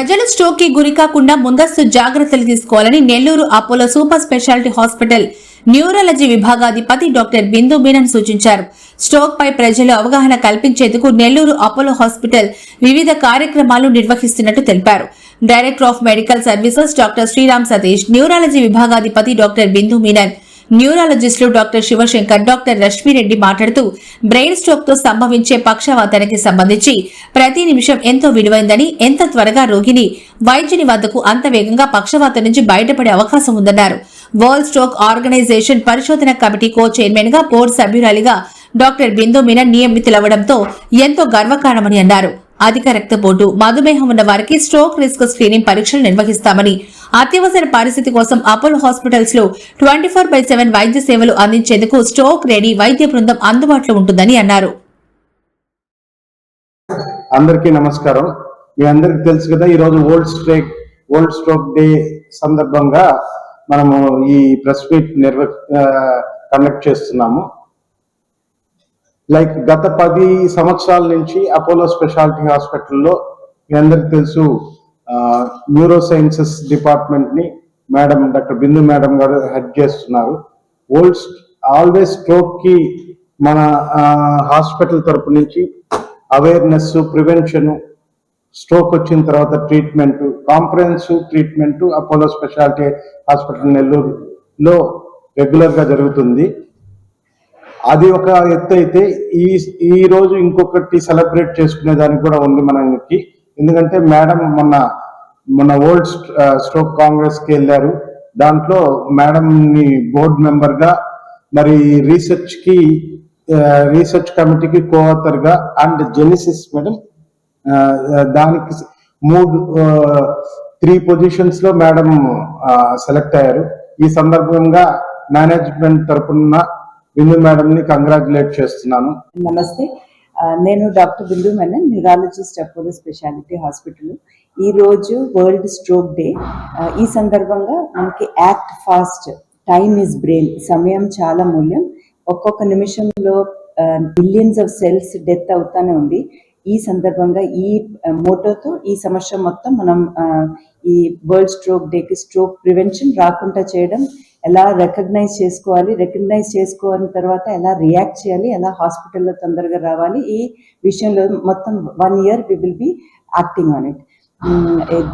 ప్రజలు స్ట్రోక్కి గురి కాకుండా ముందస్తు జాగ్రత్తలు తీసుకోవాలని Nellore Apollo super speciality hospital neurology విభాగాధిపతి doctor Bindu Menon సూచించారు. స్ట్రోక్ పై ప్రజలు అవగాహన కల్పించేందుకు నెల్లూరు అపోలో హాస్పిటల్ వివిధ కార్యక్రమాలు నిర్వహిస్తున్నట్టు తెలిపారు. Director of medical services doctor Sriram Satish neurology విభాగాధిపతి doctor Bindu Menon న్యూరాలజిస్టులు డాక్టర్ శివశంకర్ డాక్టర్ రష్మిరెడ్డి మాట్లాడుతూ బ్రెయిన్ స్ట్రోక్తో సంభవించే పక్షవాతానికి సంబంధించి ప్రతి నిమిషం ఎంతో విలువైందని ఎంత త్వరగా రోగిని వైద్యుని వద్దకు అంత వేగంగా పక్షవాత నుంచి బయటపడే అవకాశం ఉందన్నారు. వరల్డ్ స్ట్రోక్ ఆర్గనైజేషన్ పరిశోధన కమిటీ కో చైర్మన్గా బోర్డు సభ్యురాలిగా డాక్టర్ బిందు మీనన్ నియమితులవ్వడంతో ఎంతో గర్వకారణమని అన్నారు. అధిక రక్తపోటు మధుమేహం ఉన్న వారికి స్ట్రోక్ రిస్క్ స్క్రీనింగ్ పరీక్షలు నిర్వహిస్తామని అత్యవసర పరిస్థితి కోసం అపోలో హాస్పిటల్స్లో ట్వంటీ ఫోర్ బై సెవెన్ వైద్య సేవలు అందించేందుకు స్ట్రోక్ రెడీ వైద్య బృందం అందుబాటులో ఉంటుందని అన్నారు. అందరికీ నమస్కారం. మీ అందరికి తెలుసు కదా ఈ రోజు world stroke world stroke day సందర్భంగా మనము ఈ ప్రెస్ మీట్ నిర్వ కండక్ట్ చేస్తున్నాము. లైక్ గత పది సంవత్సరాల నుంచి అపోలో స్పెషాలిటీ హాస్పిటల్లో మీ అందరికి తెలుసు న్యూరో సైన్సెస్ డిపార్ట్మెంట్ని మేడం డాక్టర్ బిందు మేడం గారు హెడ్ చేస్తున్నారు. ఓల్డ్ ఆల్వేస్ స్ట్రోక్కి మన హాస్పిటల్ తరపు నుంచి అవేర్నెస్ ప్రివెన్షన్ స్ట్రోక్ వచ్చిన తర్వాత treatment comprehensive treatment Apollo speciality hospital నెల్లూరులో రెగ్యులర్గా జరుగుతుంది. అది ఒక ఎత్తు అయితే ఈ ఈ రోజు ఇంకొకటి సెలబ్రేట్ చేసుకునే దానికి కూడా ఉంది మనకి. ఎందుకంటే మేడం మొన్న మొన్న ఓల్డ్ స్ట్రోక్ కాంగ్రెస్కి వెళ్ళారు. దాంట్లో మేడం ని బోర్డ్ మెంబర్గా మరి రీసెర్చ్కి రీసెర్చ్ కమిటీకి కోఆథర్గా అండ్ జెనిసిస్ మేడం దానికి మూడు త్రీ పొజిషన్స్లో మేడం సెలెక్ట్ అయ్యారు. ఈ సందర్భంగా మేనేజ్మెంట్ తరపున బిందు మేడం ని కంగ్రాచులేట్ చేస్తున్నాను. నమస్తే. నేను doctor Bindu Menon neurologist Apollo speciality hospital. ఈ రోజు వరల్డ్ స్ట్రోక్ డే. ఈ సందర్భంగా మనకి act fast time is brain సమయం చాలా మూల్యం. ఒక్కొక్క నిమిషంలో బిలియన్స్ ఆఫ్ సెల్స్ డెత్ అవుతానే ఉంది. ఈ సందర్భంగా ఈ మోటోతో ఈ సంవత్సరం మొత్తం మనం ఈ వరల్డ్ స్ట్రోక్ డేకి స్ట్రోక్ ప్రివెన్షన్ రాకుండా చేయడం ఎలా రికగ్నైజ్ చేసుకోవాలి రికగ్నైజ్ చేసుకోవాలి తర్వాత ఎలా రియాక్ట్ చేయాలి ఎలా హాస్పిటల్లో తొందరగా రావాలి ఈ విషయంలో మొత్తం one year we will be acting on it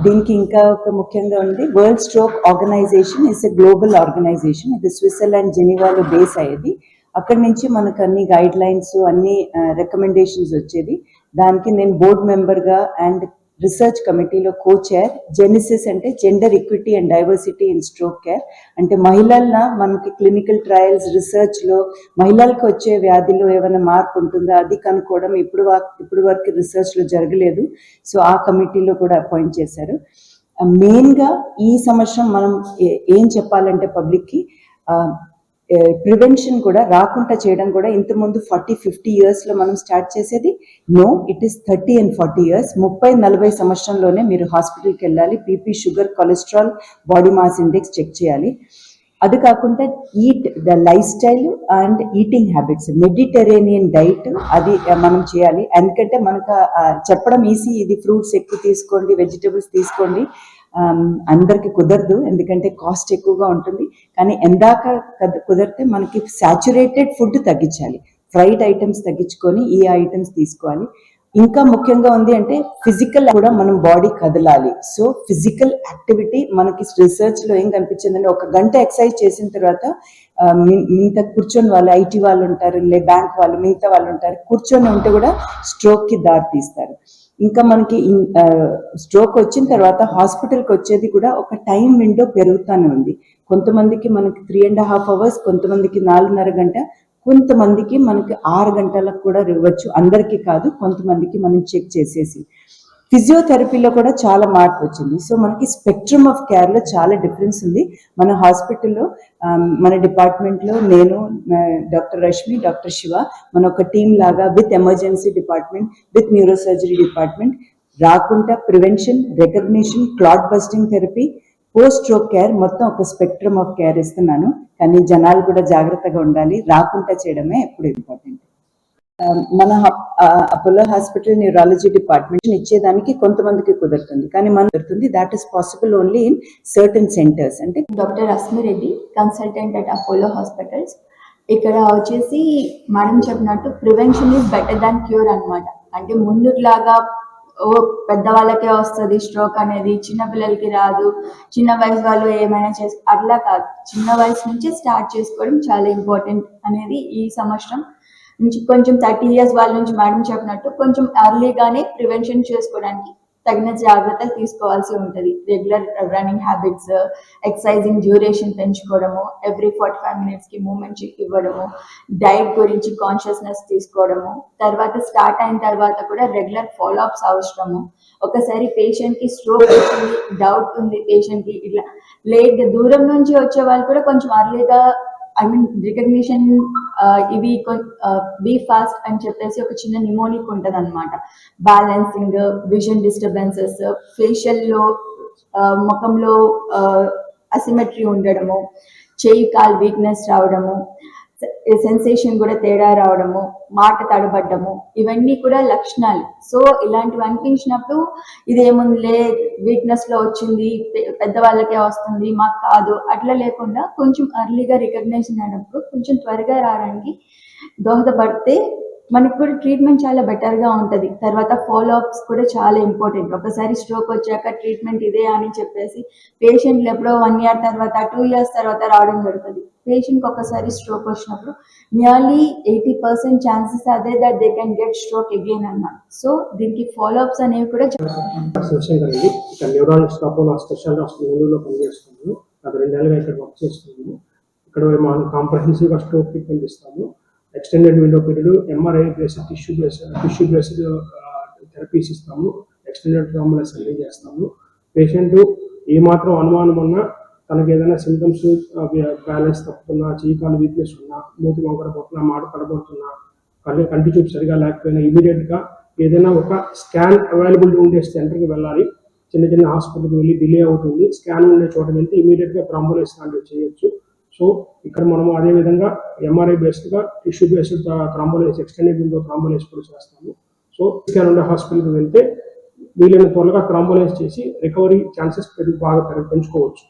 దీనికి ఇంకా ఒక ముఖ్యంగా ఉంది world stroke organisation is a global organisation ఇది స్విట్జర్లాండ్ జెనీవాలో బేస్ అయ్యేది. అక్కడి నుంచి మనకు అన్ని గైడ్ లైన్స్ అన్ని రికమెండేషన్స్ వచ్చేది. దానికి నేను బోర్డ్ మెంబర్గా అండ్ రీసెర్చ్ కమిటీలో కో చైర్ జెనిసిస్ అంటే gender equity and diversity in stroke care అంటే మహిళల మనకి క్లినికల్ ట్రయల్స్ రీసెర్చ్లో మహిళలకు వచ్చే వ్యాధిలో ఏమైనా మార్పు ఉంటుందా? అది కనుక్కోవడం ఇప్పుడు ఇప్పుడు వరకు రీసెర్చ్లో జరగలేదు. సో ఆ కమిటీలో కూడా అపాయింట్ చేశారు. మెయిన్గా ఈ సంవత్సరం మనం ఏం చెప్పాలంటే పబ్లిక్కి ప్రివెన్షన్ కూడా రాకుండా చేయడం కూడా ఇంతకుముందు ఫార్టీ ఫిఫ్టీ ఇయర్స్లో మనం స్టార్ట్ చేసేది. No it is thirty and forty years ముప్పై నలభై సంవత్సరంలోనే మీరు హాస్పిటల్కి వెళ్ళాలి. BP sugar cholesterol body mass index check చేయాలి. అది కాకుండా eat the lifestyle and eating habits Mediterranean diet అది మనం చేయాలి. ఎందుకంటే మనకు చెప్పడం ఈజీ ఇది ఫ్రూట్స్ ఎక్కువ తీసుకోండి వెజిటబుల్స్ తీసుకోండి. అందరికి కుదరదు. ఎందుకంటే కాస్ట్ ఎక్కువగా ఉంటుంది. కానీ ఎందాక కుదిరితే మనకి సాచురేటెడ్ ఫుడ్ తగ్గించాలి. ఫ్రైడ్ ఐటమ్స్ తగ్గించుకొని ఈ ఐటమ్స్ తీసుకోవాలి. ఇంకా ముఖ్యంగా ఉంది అంటే ఫిజికల్ కూడా మనం బాడీ కదలాలి. సో ఫిజికల్ యాక్టివిటీ మనకి రీసెర్చ్లో ఏం కనిపించిందంటే ఒక గంట ఎక్సర్సైజ్ చేసిన తర్వాత మిగతా కూర్చొని వాళ్ళు ఐటీ వాళ్ళు ఉంటారు లే బ్యాంక్ వాళ్ళు మిగతా వాళ్ళు ఉంటారు కూర్చొని ఉంటే కూడా స్ట్రోక్కి దారి తీస్తారు ఇంకా మనకి స్ట్రోక్ వచ్చిన తర్వాత హాస్పిటల్కి వచ్చేది కూడా ఒక టైం విండో పెరుగుతూనే ఉంది. కొంతమందికి మనకి త్రీ అండ్ హాఫ్ అవర్స్ కొంతమందికి నాలుగున్నర గంట కొంతమందికి మనకి ఆరు గంటలకు కూడా ఇవ్వచ్చు అందరికీ కాదు కొంతమందికి మనం చెక్ చేసేసి. ఫిజియోథెరపీలో కూడా చాలా మార్పు వచ్చింది. సో మనకి స్పెక్ట్రమ్ ఆఫ్ కేర్లో చాలా డిఫరెన్స్ ఉంది. మన హాస్పిటల్లో మన డిపార్ట్మెంట్లో నేను డాక్టర్ రష్మి డాక్టర్ శివ మన ఒక టీం లాగా with emergency department with neurosurgery department రాకుండా prevention recognition clot busting therapy post stroke care మొత్తం ఒక స్పెక్ట్రమ్ ఆఫ్ కేర్ ఇస్తున్నాను. కానీ జనాలు కూడా జాగ్రత్తగా ఉండాలి. రాకుండా చేయడమే ఎప్పుడు ఇంపార్టెంట్. Um, మన అపోలో హాస్పిటల్ న్యూరాలజీ డిపార్ట్మెంట్ ఇచ్చేదానికి కొంతమందికి కుదురుతుంది. కానీ మనం దొరుకుతుంది that is possible only in certain centres అంటే doctor Asmireddy consultant at Apollo hospitals ఇక్కడ వచ్చేసి మేడం చెప్పినట్టు prevention is better than cure అన్నమాట. అంటే ముందులాగా ఓ పెద్దవాళ్ళకే వస్తుంది స్ట్రోక్ అనేది చిన్న పిల్లలకి రాదు. చిన్న వయసు వాళ్ళు ఏమైనా చేసు అట్లా కాదు. చిన్న వయసు నుంచి స్టార్ట్ చేసుకోవడం చాలా ఇంపార్టెంట్ అనేది ఈ సంవత్సరం నుంచి కొంచెం థర్టీ ఇయర్స్ వాళ్ళ నుంచి మేడం చెప్పినట్టు కొంచెం ఎర్లీగానే ప్రివెన్షన్ చేసుకోవడానికి తగిన జాగ్రత్తలు తీసుకోవాల్సి ఉంటుంది. Regular running habits exercising duration పెంచుకోవడము every forty five మినిట్స్కి మూమెంట్ ఇవ్వడము డైట్ గురించి కాన్షియస్నెస్ తీసుకోవడము తర్వాత స్టార్ట్ అయిన తర్వాత కూడా రెగ్యులర్ ఫాలోఅప్స్ అవసరము. ఒకసారి పేషెంట్కి స్ట్రోక్ వచ్చింది డౌట్ ఉంది పేషెంట్కి ఇట్లా లేట్ దూరం నుంచి వచ్చే వాళ్ళు కూడా కొంచెం అర్లీగా ఐ మీన్ రికగ్నిషన్ ఇవి బీ ఫాస్ట్ uh, అని చెప్పేసి ఒక చిన్న నిమోనిక్ ఉంటుంది అనమాట బ్యాలెన్సింగ్ విజన్ డిస్టర్బెన్సెస్ ఫేషియల్లో ముఖంలో uh, అసిమెట్రీ ఉండడము చేయి కాల్ వీక్నెస్ రావడము సెన్సేషన్ కూడా తేడా రావడము మాట తడబడ్డము ఇవన్నీ కూడా లక్షణాలు. సో ఇలాంటివి అనిపించినప్పుడు ఇదేముందిలే వీక్నెస్లో వచ్చింది పెద్దవాళ్ళకే వస్తుంది మాకు కాదు అట్లా లేకుండా కొంచెం అర్లీగా రికగ్నైజ్ అయినప్పుడు కొంచెం త్వరగా రావడానికి దోహదపడితే మనకి కూడా ట్రీట్మెంట్ చాలా బెటర్గా ఉంటది. తర్వాత ఫాలో అప్స్ కూడా చాలా ఇంపార్టెంట్ ఒకసారి స్ట్రోక్ వచ్చాక ట్రీట్మెంట్ ఇదే అని చెప్పేసి పేషెంట్లు ఎప్పుడో వన్ ఇయర్ తర్వాత టూ ఇయర్స్ తర్వాత రావడం జరుగుతుంది. పేషెంట్ ఒకసారి స్ట్రోక్ వచ్చినప్పుడు నియర్లీ ఎయిటీ పర్సెంట్ ఛాన్సెస్ అదే that they can get stroke again అన్నమాట. సో దీనికి ఫాలో అప్స్ అనేవి కూడా శివశంకర్ ఇక్కడ న్యూరాలజిస్ట్ అపోలో ఇక్కడ వర్క్ చేస్తున్నాము. ఇక్కడ కాంప్రహెన్సివ్గా స్ట్రోక్ ట్రీట్మెంట్ ఇస్తాము. Extended window period MRI based tissue based tissue based therapies ఇస్తాము ఎక్స్టెండెడ్ ట్రామలెస్ అన్ని చేస్తాము. పేషెంట్ ఏమాత్రం అనుమానం ఉన్నా తనకి ఏదైనా సిమ్టమ్స్ బ్యాలెన్స్ తప్పుతున్నా చీకాలు వీక్నెస్ ఉన్నా మూతి వంకర మాట పడబడుతున్నా కళ్ళు కంటి చూపు సరిగా లేకపోయినా ఇమీడియట్గా ఏదైనా ఒక స్కాన్ అవైలబుల్ ఉండే సెంటర్కి వెళ్ళాలి. చిన్న చిన్న హాస్పిటల్కి వెళ్ళి డిలే అవుతుంది. స్కాన్ ఉండే చోట వెళ్తే ఇమీడియట్గా ప్రాంబులెన్స్ లాంటివి చేయొచ్చు. సో ఇక్కడ మనము అదే విధంగా MRI బేస్డ్గా tissue based thrombolysis extended window thrombolysis కూడా చేస్తాము. సో స్కాన్ హాస్పిటల్కి వెళ్తే వీలైన త్వరగా థ్రాంబోలైజ్ చేసి రికవరీ ఛాన్సెస్ బాగా పెంచుకోవచ్చు.